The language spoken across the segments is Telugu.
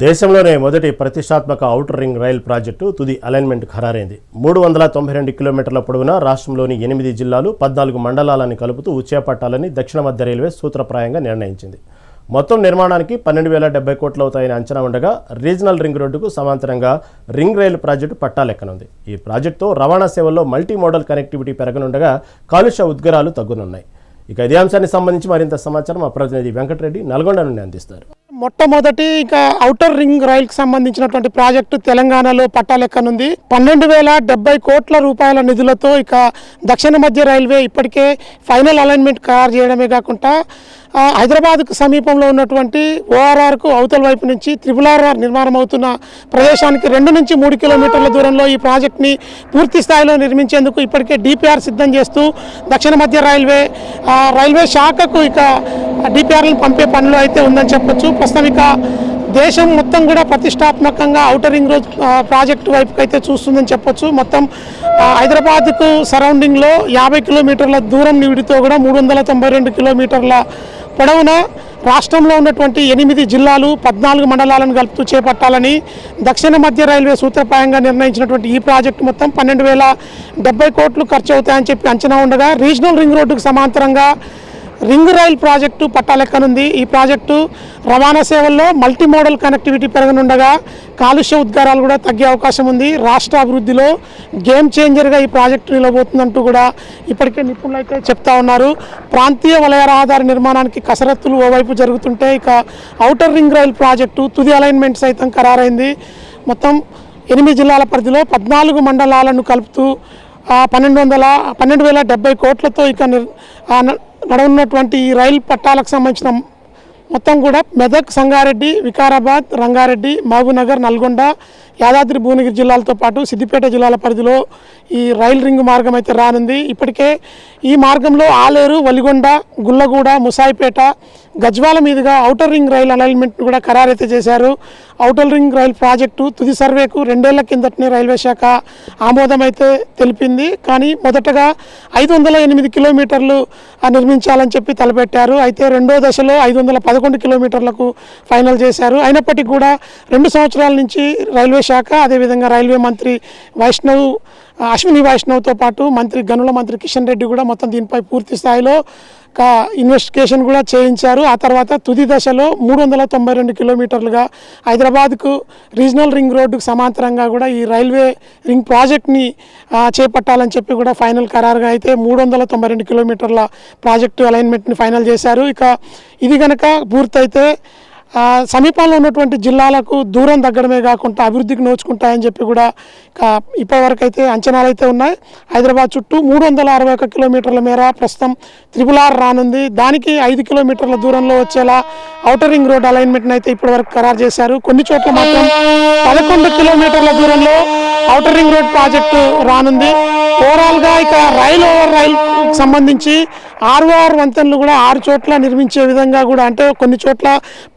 దేశంలోనే మొదటి ప్రతిష్టాత్మక ఔటర్ రింగ్ రైల్ ప్రాజెక్టు తుది అలైన్మెంట్ ఖరారైంది. మూడు వందల తొంభై రెండు కిలోమీటర్ల పొడవున రాష్ట్రంలోని ఎనిమిది జిల్లాలు పద్నాలుగు మండలాలను కలుపుతూ చేపట్టాలని దక్షిణ మధ్య రైల్వే సూత్రప్రాయంగా నిర్ణయించింది. మొత్తం నిర్మాణానికి పన్నెండు వేల డెబ్బై కోట్లు అవుతాయని అంచనా ఉండగా రీజనల్ రింగ్ రోడ్డుకు సమాంతరంగా రింగ్ రైలు ప్రాజెక్టు పట్టాలెక్కనుంది ఈ ప్రాజెక్టుతో రవాణా సేవల్లో మల్టీ మోడల్ కనెక్టివిటీ పెరగనుండగా కాలుష్య ఉద్గారాలు తగ్గునున్నాయి. ఇక ఇదే అంశానికి సంబంధించి మరింత సమాచారం మా ప్రతినిధి వెంకటరెడ్డి నల్గొండ నుండి అందిస్తారు. మొట్టమొదటి ఇక ఔటర్ రింగ్ రైల్కి సంబంధించినటువంటి ప్రాజెక్టు తెలంగాణలో పట్టాలెక్కనుంది పన్నెండు వేల డెబ్బై కోట్ల రూపాయల నిధులతో ఇక దక్షిణ మధ్య రైల్వే ఇప్పటికే ఫైనల్ అలైన్మెంట్ ఖరారు చేయడమే కాకుండా హైదరాబాద్కు సమీపంలో ఉన్నటువంటి ఓఆర్ఆర్కు అవతల వైపు నుంచి త్రిపుల్ ఆర్ఆర్ నిర్మాణం అవుతున్న ప్రదేశానికి రెండు నుంచి మూడు కిలోమీటర్ల దూరంలో ఈ ప్రాజెక్ట్ని పూర్తి స్థాయిలో నిర్మించేందుకు ఇప్పటికే డిపిఆర్ సిద్ధం చేస్తూ దక్షిణ మధ్య రైల్వే రైల్వే శాఖకు ఇక డిపిఆర్లను పంపే పనిలో అయితే ఉందని చెప్పొచ్చు. ప్రస్తుతం ఇక దేశం మొత్తం కూడా ప్రతిష్టాత్మకంగా ఔటర్ రింగ్ రోడ్ ప్రాజెక్టు వైపుకి అయితే చూస్తుందని చెప్పొచ్చు. మొత్తం హైదరాబాద్కు సరౌండింగ్లో యాభై కిలోమీటర్ల దూరం నివిడితో కూడా మూడు వందల తొంభై రెండు కిలోమీటర్ల పొడవున? రాష్ట్రంలో ఉన్నటువంటి ఎనిమిది జిల్లాలు పద్నాలుగు మండలాలను కలుపుతూ చేపట్టాలని దక్షిణ మధ్య రైల్వే సూత్రప్రాయంగా నిర్ణయించినటువంటి ఈ ప్రాజెక్టు మొత్తం పన్నెండు వేల డెబ్బై కోట్లు ఖర్చు అవుతాయని చెప్పి అంచనా ఉండగా రీజనల్ రింగ్ రోడ్డుకు సమాంతరంగా రింగ్ రైల్ ప్రాజెక్టు పట్టాలెక్కనుంది. ఈ ప్రాజెక్టు రవాణా సేవల్లో మల్టీ మోడల్ కనెక్టివిటీ పెరగనుండగా కాలుష్య ఉద్గారాలు కూడా తగ్గే అవకాశం ఉంది. రాష్ట్ర అభివృద్ధిలో గేమ్ చేంజర్గా ఈ ప్రాజెక్టు నిలబోతుందంటూ కూడా ఇప్పటికే నిపుణులు అయితే చెప్తా ఉన్నారు. ప్రాంతీయ వలయ రహదారి నిర్మాణానికి కసరత్తులు ఓవైపు జరుగుతుంటే ఇక ఔటర్ రింగ్ రైల్ ప్రాజెక్టు తుది అలైన్మెంట్ సైతం ఖరారైంది. మొత్తం ఎనిమిది జిల్లాల పరిధిలో పద్నాలుగు మండలాలను కలుపుతూ పన్నెండు వందల పన్నెండు వేల డెబ్బై కోట్లతో ఇక నిర్- ఆ, నడవనున్నటువంటి ఈ రైలు పట్టాలకు సంబంధించిన మొత్తం కూడా మెదక్ సంగారెడ్డి వికారాబాద్ రంగారెడ్డి మహబూబ్నగర్ నల్గొండ యాదాద్రి భువనగిరి జిల్లాలతో పాటు సిద్దిపేట జిల్లాల పరిధిలో ఈ రైలు రింగ్ మార్గం అయితే రానుంది. ఇప్పటికే ఈ మార్గంలో ఆలేరు వలిగొండ గుల్లగూడ ముసాయిపేట గజ్వాల మీదుగా ఔటర్ రింగ్ రైల్ అలైన్మెంట్ను కూడా ఖరారైతే చేశారు. ఔటర్ రింగ్ రైల్ ప్రాజెక్టు తుది సర్వేకు రెండేళ్ళ కిందటనే రైల్వే శాఖ ఆమోదం అయితే తెలిపింది. కానీ మొదటగా ఐదు వందల ఎనిమిది కిలోమీటర్లు నిర్మించాలని చెప్పి తలపెట్టారు. అయితే రెండో దశలో ఐదు వందల పదకొండు కిలోమీటర్లకు ఫైనల్ చేశారు. అయినప్పటికీ కూడా రెండు సంవత్సరాల నుంచి రైల్వే శాఖ అదేవిధంగా రైల్వే మంత్రి వైష్ణవ్ అశ్విని వైష్ణవ్తో పాటు మంత్రి గనుల మంత్రి కిషన్ రెడ్డి కూడా మొత్తం దీనిపై పూర్తి స్థాయిలో ఇన్వెస్టిగేషన్ కూడా చేయించారు. ఆ తర్వాత తుది దశలో మూడు వందల తొంభై రెండు కిలోమీటర్లుగా హైదరాబాద్కు రీజనల్ రింగ్ రోడ్డుకు సమాంతరంగా కూడా ఈ రైల్వే రింగ్ ప్రాజెక్ట్ని చేపట్టాలని చెప్పి కూడా ఫైనల్ ఖరారుగా అయితే మూడు వందల తొంభై రెండు కిలోమీటర్ల ప్రాజెక్టు అలైన్మెంట్ని ఫైనల్ చేశారు. ఇక ఇది కనుక పూర్తయితే సమీపంలో ఉన్నటువంటి జిల్లాలకు దూరం తగ్గడమే కాకుండా అభివృద్ధికి నోచుకుంటాయని చెప్పి కూడా ఇప్పటివరకు అయితే అంచనాలు అయితే ఉన్నాయి. హైదరాబాద్ చుట్టూ మూడు వందల అరవై ఒక కిలోమీటర్ల మేర ప్రస్తుతం త్రిపుల్ ఆర్ రానుంది. దానికి ఐదు కిలోమీటర్ల దూరంలో వచ్చేలా ఔటర్ రింగ్ రోడ్ అలైన్మెంట్ని అయితే ఇప్పటివరకు ఖరారు చేశారు. కొన్ని చోట్ల మాత్రం పదకొండు కిలోమీటర్ల దూరంలో ఔటర్ రింగ్ రోడ్ ప్రాజెక్టు రానుంది. ఓవరాల్గా ఇక రైల్ ఓవర్ రైల్ సంబంధించి ఆర్ఓఆర్ వంతెనలు కూడా ఆరు చోట్ల నిర్మించే విధంగా కూడా అంటే కొన్ని చోట్ల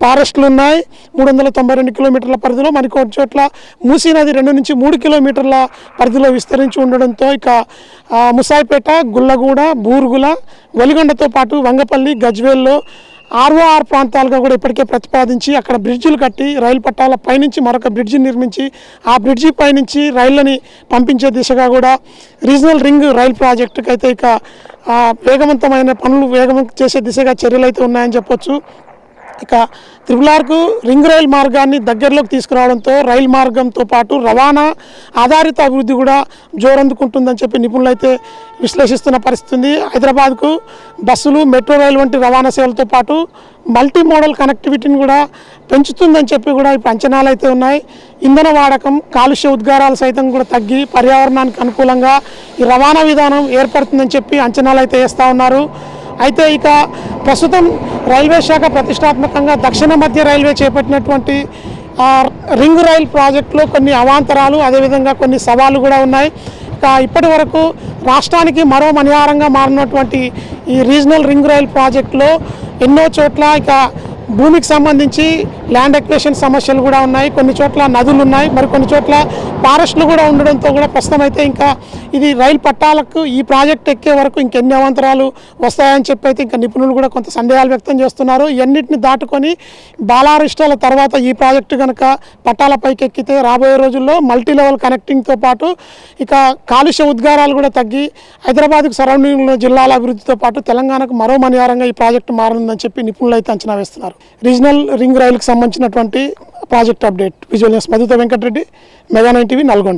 ఫారెస్ట్లు ఉన్నాయి మూడు వందల తొంభై రెండు కిలోమీటర్ల పరిధిలో మరి కొన్ని చోట్ల మూసీ నది రెండు నుంచి మూడు కిలోమీటర్ల పరిధిలో విస్తరించి ఉండడంతో ఇక ముసాయిపేట గుల్లగూడ బూరుగుల వెలిగొండతో పాటు వంగపల్లి గజ్వేల్లో ఆర్ఓఆర్ ప్రాంతాలుగా కూడా ఇప్పటికే ప్రతిపాదించి అక్కడ బ్రిడ్జిలు కట్టి రైలు పట్టాల పైనుంచి మరొక బ్రిడ్జి నిర్మించి ఆ బ్రిడ్జి పైనుంచి రైళ్ళని పంపించే దిశగా కూడా రీజనల్ రింగ్ రైల్ ప్రాజెక్టుకి అయితే ఇక వేగవంతమైన పనులు వేగవంతం చేసే దిశగా చర్యలు అయితే ఉన్నాయని చెప్పొచ్చు. ఇక త్రిపులార్కు రింగ్ రైల్ మార్గాన్ని దగ్గరలోకి తీసుకురావడంతో రైలు మార్గంతో పాటు రవాణా ఆధారిత అభివృద్ధి కూడా జోరందుకుంటుందని చెప్పి నిపుణులు అయితే విశ్లేషిస్తున్న పరిస్థితి ఉంది. హైదరాబాద్కు బస్సులు మెట్రో రైలు వంటి రవాణా సేవలతో పాటు మల్టీ మోడల్ కనెక్టివిటీని కూడా పెంచుతుందని చెప్పి కూడా ఇప్పుడు అంచనాలు అయితే ఉన్నాయి. ఇంధన వాడకం కాలుష్య ఉద్గారాలు సైతం కూడా తగ్గి పర్యావరణానికి అనుకూలంగా ఈ రవాణా విధానం ఏర్పడుతుందని చెప్పి అంచనాలు అయితే వేస్తూ ఉన్నారు. అయితే ఇక ప్రస్తుతం రైల్వే శాఖ ప్రతిష్టాత్మకంగా దక్షిణ మధ్య రైల్వే చేపట్టినటువంటి రింగ్ రైల్ ప్రాజెక్టులో కొన్ని అవాంతరాలు అదేవిధంగా కొన్ని సవాళ్ళు కూడా ఉన్నాయి. ఇక ఇప్పటి వరకు రాష్ట్రానికి మరో మనిహారంగా మారినటువంటి ఈ రీజనల్ రింగ్ రైల్ ప్రాజెక్టులో ఎన్నో చోట్ల ఇక భూమికి సంబంధించి ల్యాండ్ ఎక్వేషన్ సమస్యలు కూడా ఉన్నాయి. కొన్ని చోట్ల నదులు ఉన్నాయి. మరి కొన్ని చోట్ల ఫారెస్ట్లు కూడా ఉండడంతో కూడా ప్రస్తుతం అయితే ఇంకా ఇది రైలు పట్టాలకు ఈ ప్రాజెక్ట్ ఎక్కే వరకు ఇంకెన్ని అవాంతరాలు వస్తాయని చెప్పి అయితే ఇంకా నిపుణులు కూడా కొంత సందేహాలు వ్యక్తం చేస్తున్నారు. ఇవన్నిటిని దాటుకొని బాలారిష్టాల తర్వాత ఈ ప్రాజెక్టు కనుక పట్టాలపైకి ఎక్కితే రాబోయే రోజుల్లో మల్టీ లెవెల్ కనెక్టింగ్తో పాటు ఇక కాలుష్య ఉద్గారాలు కూడా తగ్గి హైదరాబాద్కు సరౌండింగ్ జిల్లాల అభివృద్ధితో పాటు తెలంగాణకు మరో మనియారంగా ఈ ప్రాజెక్టు మారనుందని చెప్పి నిపుణులు అయితే అంచనా వేస్తున్నారు. రీజనల్ రింగ్ రైలుకు సంబంధించినటువంటి project update. Visual news మధుతో Venkatareddy Mega nine TV Nalgonda.